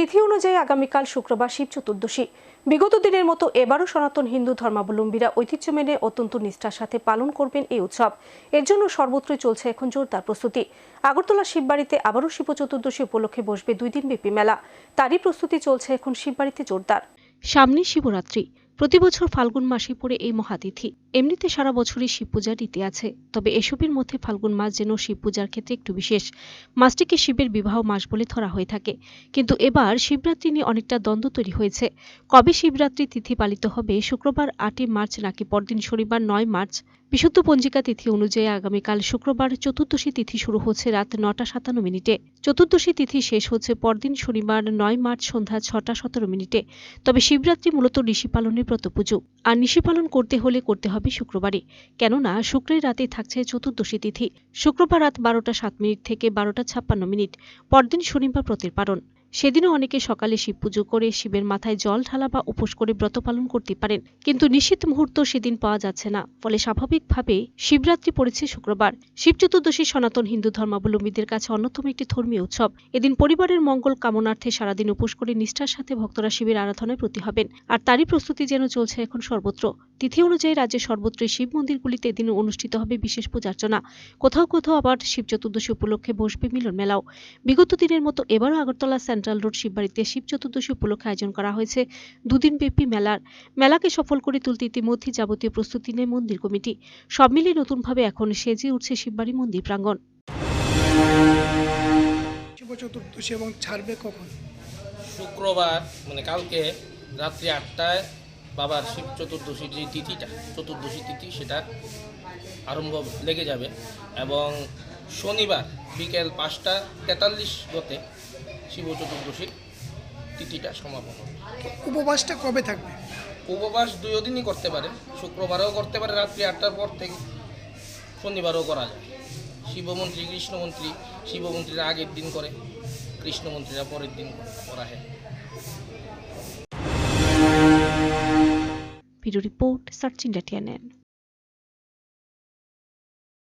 তিথি অনুযায়ী আগামীকাল শুক্রবার শিব চতুর্দশী। বিগত দিনের মতো এবারও সনাতন হিন্দু ধর্মাবলম্বীরা ঐতিহ্য মেনে অত্যন্ত নিষ্ঠার সাথে পালন করবেন এই উৎসব। এর জন্য সর্বত্রই চলছে এখন জোরদার প্রস্তুতি। আগরতলা শিববাড়িতে আবারও শিব চতুর্দশী উপলক্ষে বসবে দুই দিন ব্যাপী মেলা। তারই প্রস্তুতি চলছে এখন শিববাড়িতে জোরদার। সামনে শিবরাত্রি। প্রতি বছর ফাল্গুন মাসে পড়ে এই মহাতিথি। এমনিতে সারা বছরই শিব পূজার রীতি আছে, তবে এসবের মধ্যে ফাল্গুন মাস যেন শিব পূজার ক্ষেত্রে একটু বিশেষ। মাসটিকে শিবের বিবাহ মাস বলে ধরা হয়ে থাকে। কিন্তু এবার শিবরাত্রি নিয়ে অনেকটা দ্বন্দ্ব তৈরি হয়েছে। কবে শিবরাত্রি তিথি পালিত হবে শুক্রবার আটই মার্চ নাকি পরদিন শনিবার নয় মার্চ বিশুদ্ধ পঞ্জিকা তিথি অনুযায়ী আগামীকাল শুক্রবার চতুর্দশী তিথি শুরু হচ্ছে রাত নটা সাতান্ন মিনিটে। চতুর্দশী তিথি শেষ হচ্ছে পরদিন শনিবার নয় মার্চ সন্ধ্যা ছটা সতেরো মিনিটে। তবে শিবরাত্রি মূলত ঋষি পালনের ব্রত পুজো। আর নিশি পালন করতে হলে করতে হবে শুক্রবারে। কেননা শুক্রের রাতে থাকছে চতুর্দশী তিথি। শুক্রবার রাত বারোটা সাত মিনিট থেকে বারোটা ছাপ্পান্ন মিনিট। পরদিন শনিবার ব্রতের পালন। সেদিনও অনেকে সকালে শিব পুজো করে শিবের মাথায় জল ঢালা বা উপোস করে ব্রত পালন করতে পারেন। কিন্তু নিশ্চিত মুহূর্ত সেদিন পাওয়া যাচ্ছে না। ফলে স্বাভাবিকভাবে শিবরাত্রি পড়েছে শুক্রবার। শিব চতুর্দশী সনাতন হিন্দু ধর্মাবলম্বীদের কাছে অন্যতম একটি ধর্মীয় উৎসব। এদিন পরিবারের মঙ্গল কামনার্থে সারাদিন উপোস করে নিষ্ঠার সাথে ভক্তরা শিবের আরাধনায় প্রতি হবেন। আর তারই প্রস্তুতি যেন চলছে এখন সর্বত্র। তিথি অনুযায়ী রাজ্যের সর্বত্রই শিব মন্দিরগুলিতে এদিন অনুষ্ঠিত হবে বিশেষ পূজার্চনা কোথাও কোথাও আবার শিব চতুর্দশী উপলক্ষে বসবে মিলন মেলাও। বিগত দিনের মতো এবারও আগরতলা সেন্ট্রাল রোড শিববাড়িতে শিব চতুর্দশী উপলক্ষে আয়োজন করা হয়েছে দুদিন ব্যাপী মেলার। মেলাকে সফল করে তুলতে ইতিমধ্যে যাবতীয় প্রস্তুতি নেয় মন্দির কমিটি। সব মিলিয়ে নতুনভাবে এখন সেজে উঠছে শিববাড়ি মন্দির প্রাঙ্গণ। চতুর্দশী এবং ছাড়বে কখন? শুক্রবার মানে কালকে রাত্রি আটটায় বাবার শিব চতুর্দশীর যে তিথিটা চতুর্দশী তিথি সেটা আরম্ভ লেগে যাবে এবং শনিবার বিকেল পাঁচটা তেতাল্লিশ গতে শিব চতুর্দশীর তিথিটা সমাপন হবে। উপবাসটা কবে থাকবে? উপবাস দুই দিনই করতে পারে শুক্রবারেও করতে পারে রাত্রি আটটার পর থেকে শনিবারও করা যায়। শিবমন্ত্রী কৃষ্ণমন্ত্রী শিবমন্ত্রীরা আগের দিন করে কৃষ্ণমন্ত্রীরা পরের দিন করে করা হয়। video report, Sachin Datianen.